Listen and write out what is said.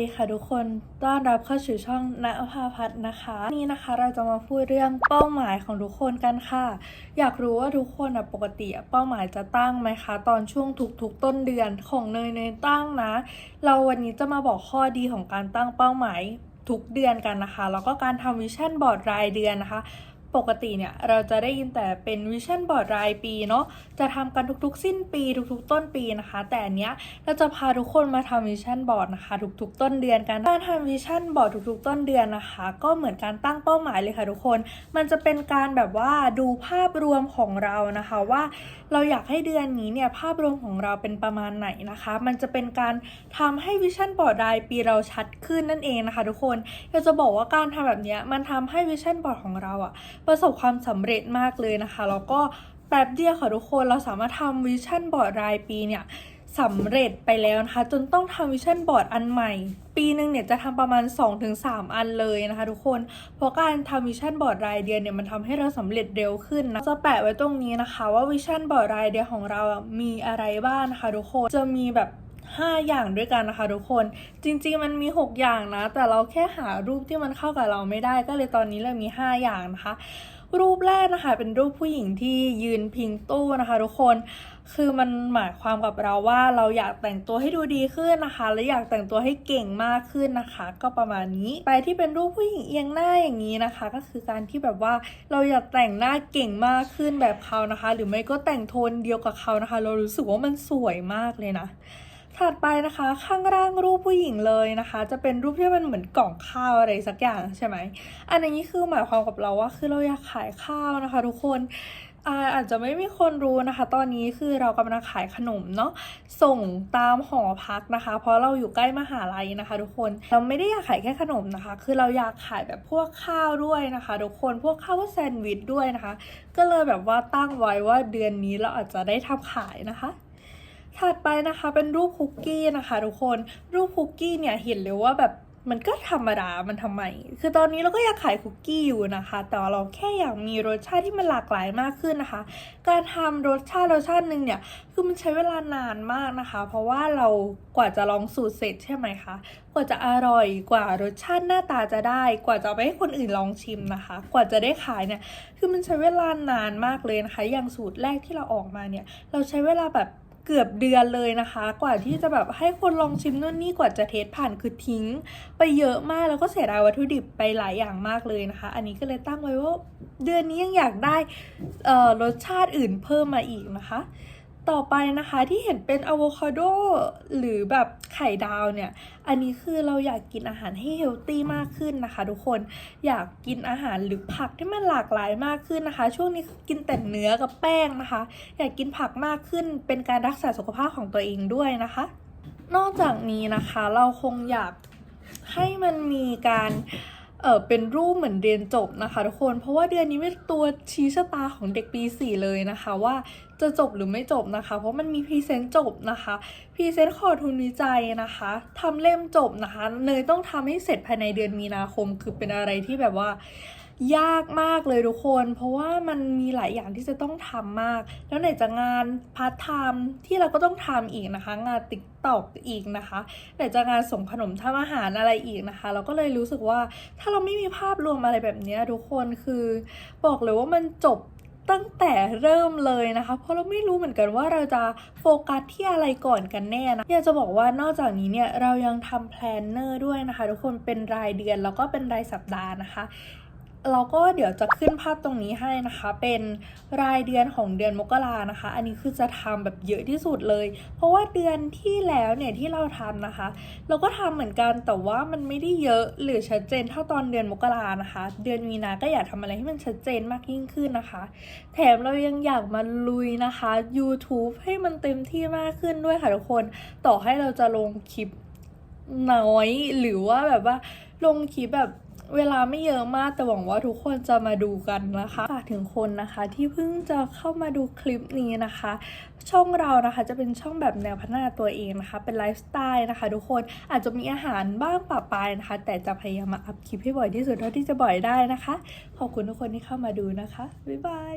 ดีค่ะทุกคน ต้อนรับเข้าสู่ช่องณภาพัฒน์นะคะ นี่นะคะเราจะมาพูดเรื่องเป้าหมายของทุกคนกันค่ะ อยากรู้ว่าทุกคนอะปกติเป้าหมายจะตั้งไหมคะ ตอนช่วงทุกๆต้นเดือนของเนยเนยตั้งนะ เราวันนี้จะมาบอกข้อดีของการตั้งเป้าหมายทุกเดือนกันนะคะ แล้วก็การทำวิชั่นบอร์ดรายเดือนนะคะ ปกติเนี่ยเราจะได้ยินแต่เป็นวิชั่นบอร์ดรายปีเนาะจะทำกันทุกๆ สิ้นปีทุกๆ ต้นปีนะคะ แต่อันเนี้ยเราจะพาทุกคนมาทำวิชั่นบอร์ดนะคะ ทุกๆ ต้นเดือนกันการทำวิชั่นบอร์ดทุกๆ ต้นเดือนนะคะ ก็เหมือนการตั้งเป้าหมายเลยค่ะทุกคน มันจะเป็นการแบบว่าดูภาพรวมของเรานะคะว่าเราอยากให้เดือนนี้เนี่ยภาพรวมของเราเป็นประมาณไหนนะคะ มันจะเป็นการทำให้วิชั่นบอร์ดรายปีเราชัดขึ้นนั่นเองนะคะ ทุกคนอยาจะบอกว่าการทำแบบเนี้ยมันทำให้วิชั่นบอร์ดของเราอะประสบความสำเร็จมากเลยนะคะแล้วก็แป๊บเดียวค่ะทุกคนเราสามารถทำวิชั่นบอร์ดรายปีเนี่ยสำเร็จไปแล้วนะคะ จนต้องทำวิชั่นบอร์ดอันใหม่ ปีหนึ่งเนี่ยจะทำประมาณ 2-3 อันเลยนะคะทุกคน เพราะการทำวิชั่นบอร์ดรายเดือนเนี่ยมันทำให้เราสำเร็จเร็วขึ้นนะจะแปะไว้ตรงนี้นะคะ ว่าวิชั่นบอร์ดรายเดือนของเรามีอะไรบ้างนะคะทุกคนจะมีแบบ 5 อย่างด้วยกันนะคะทุกคนจริงๆมันมี 6 อย่างนะ แต่เราแค่หารูปที่มันเข้ากับเราไม่ได้ก็เลยตอนนี้เรามี 5 อย่างนะคะ รูปแรกนะคะเป็นรูปผู้หญิงที่ยืนพิงตู้นะคะ ทุกคนคือมันหมายความกับเราว่าเราอยากแต่งตัวให้ดูดีขึ้นนะคะ และอยากแต่งตัวให้เก่งมากขึ้นนะคะ ก็ประมาณนี้ไปที่เป็นรูปผู้หญิงเอียงหน้าอย่างนี้นะคะ ก็คือการที่แบบว่าเราอยากแต่งหน้าเก่งมากขึ้นแบบเขานะคะ หรือไม่ก็แต่งโทนเดียวกับเขานะคะ เรารู้สึกว่ามันสวยมากเลยนะ ถัดไปนะคะข้างล่างรูปผู้หญิงเลยนะคะ จะเป็นรูปที่มันเหมือนกล่องข้าวอะไรสักอย่างใช่ไหมอันนี้คือหมายความกับเราว่าคือเราอยากขายข้าวนะคะ ทุกคนอาจจะไม่มีคนรู้นะคะ ตอนนี้คือเรากำลังขายขนมเนาะส่งตามหอพักนะคะ เพราะเราอยู่ใกล้มหาลัยนะคะ ทุกคนเราไม่ได้อยากขายแค่ขนมนะคะ คือเราอยากขายแบบพวกข้าวด้วยนะคะ ทุกคนพวกข้าวแซนด์วิชด้วยนะคะ ก็เลยแบบว่าตั้งไว้ว่าเดือนนี้เราอาจจะได้ทำขายนะคะ ถัดไปนะคะเป็นรูปคุกกี้นะคะทุกคนรูปคุกกี้เนี่ยเห็นเลยว่าแบบมันก็ธรรมดา มันทำไม คือตอนนี้เราก็อยากขายคุกกี้อยู่นะคะ แต่เราแค่อยากมีรสชาติที่มันหลากหลายมากขึ้นนะคะ การทำรสชาติรสชาติหนึ่งเนี่ย คือมันใช้เวลานานมากนะคะ เพราะว่าเรากว่าจะลองสูตรเสร็จใช่ไหมคะ กว่าจะอร่อย กว่ารสชาติหน้าตาจะได้ กว่าจะไปให้คนอื่นลองชิมนะคะ กว่าจะได้ขายเนี่ย คือมันใช้เวลานานมากเลยนะคะ อย่างสูตรแรกที่เราออกมาเนี่ย เราใช้เวลาแบบ เกือบเดือนเลยนะคะ กว่าที่จะแบบให้คนลองชิมนู่นนี่กว่าจะเทสผ่านคือทิ้ง ไปเยอะมากแล้วก็เสียดายวัตถุดิบไปหลายอย่างมากเลยนะคะ อันนี้ก็เลยตั้งไว้ว่าเดือนนี้ยังอยากได้รสชาติอื่นเพิ่มมาอีกนะคะ ต่อไปนะคะที่เห็นเป็นอะโวคาโดหรือแบบไข่ดาวเนี่ย อันนี้คือเราอยากกินอาหารให้เฮลตี้มากขึ้นนะคะทุกคนอยากกินอาหารหรือผักที่มันหลากหลายมากขึ้นนะคะ ช่วงนี้กินแต่เนื้อกับแป้งนะคะ อยากกินผักมากขึ้นเป็นการรักษาสุขภาพของตัวเองด้วยนะคะ นอกจากนี้นะคะเราคงอยากให้มันมีการ เออเป็นรูปเหมือนเรียนจบนะคะทุกคนเพราะว่าเดือนนี้เป็นตัวชี้ชะตาของเด็กปี 4 เลยนะคะว่าจะจบหรือไม่จบนะคะ เพราะมันมีพรีเซนต์จบนะคะพรีเซนต์ขอทุนวิจัยนะคะทำเล่มจบนะคะเนยต้องทำให้เสร็จภายในเดือนมีนาคม คือเป็นอะไรที่แบบว่า ยากมากเลยทุกคน เพราะว่ามันมีหลายอย่างที่จะต้องทำมาก แล้วไหนจะงานพาร์ทไทม์ที่เราก็ต้องทำอีกนะคะ งานติ๊กตอกอีกนะคะ ไหนจะงานส่งขนมทำอาหารอะไรอีกนะคะ เราก็เลยรู้สึกว่าถ้าเราไม่มีภาพรวมอะไรแบบนี้ทุกคนคือบอกเลยว่ามันจบตั้งแต่เริ่มเลยนะคะ เพราะเราไม่รู้เหมือนกันว่าเราจะโฟกัสที่อะไรก่อนกันแน่นะอยากจะบอกว่านอกจากนี้เนี่ยเรายังทำแพลนเนอร์ด้วยนะคะ ทุกคนเป็นรายเดือนแล้วก็เป็นรายสัปดาห์นะคะ เราก็เดี๋ยวจะขึ้นภาพตรงนี้ให้นะคะ เป็นรายเดือนของเดือนมกรานะคะ อันนี้คือจะทำแบบเยอะที่สุดเลย เพราะว่าเดือนที่แล้วเนี่ยที่เราทำนะคะ เราก็ทำเหมือนกันแต่ว่ามันไม่ได้เยอะหรือชัดเจนเท่าตอนเดือนมกรานะคะ เดือนมีนาก็อยากทำอะไรให้มันชัดเจนมากยิ่งขึ้นนะคะ แถมเรายังอยากมาลุยนะคะ YouTube ให้มันเต็มที่มากขึ้นด้วยค่ะทุกคน ต่อให้เราจะลงคลิปน้อยหรือว่าแบบว่าลงคลิปแบบ เวลาไม่เยอะมากแต่หวังว่าทุกคนจะมาดูกันนะคะฝากถึงคนนะคะที่เพิ่งจะเข้ามาดูคลิปนี้นะคะ ช่องเรานะคะจะเป็นช่องแบบแนวพัฒนาตัวเองนะคะ เป็นไลฟ์สไตล์นะคะ ทุกคนอาจจะมีอาหารบ้างปะปายนะคะ แต่จะพยายามมาอัพคลิปให้บ่อยที่สุดเท่าที่จะบ่อยได้นะคะ ขอบคุณทุกคนที่เข้ามาดูนะคะบ๊ายบาย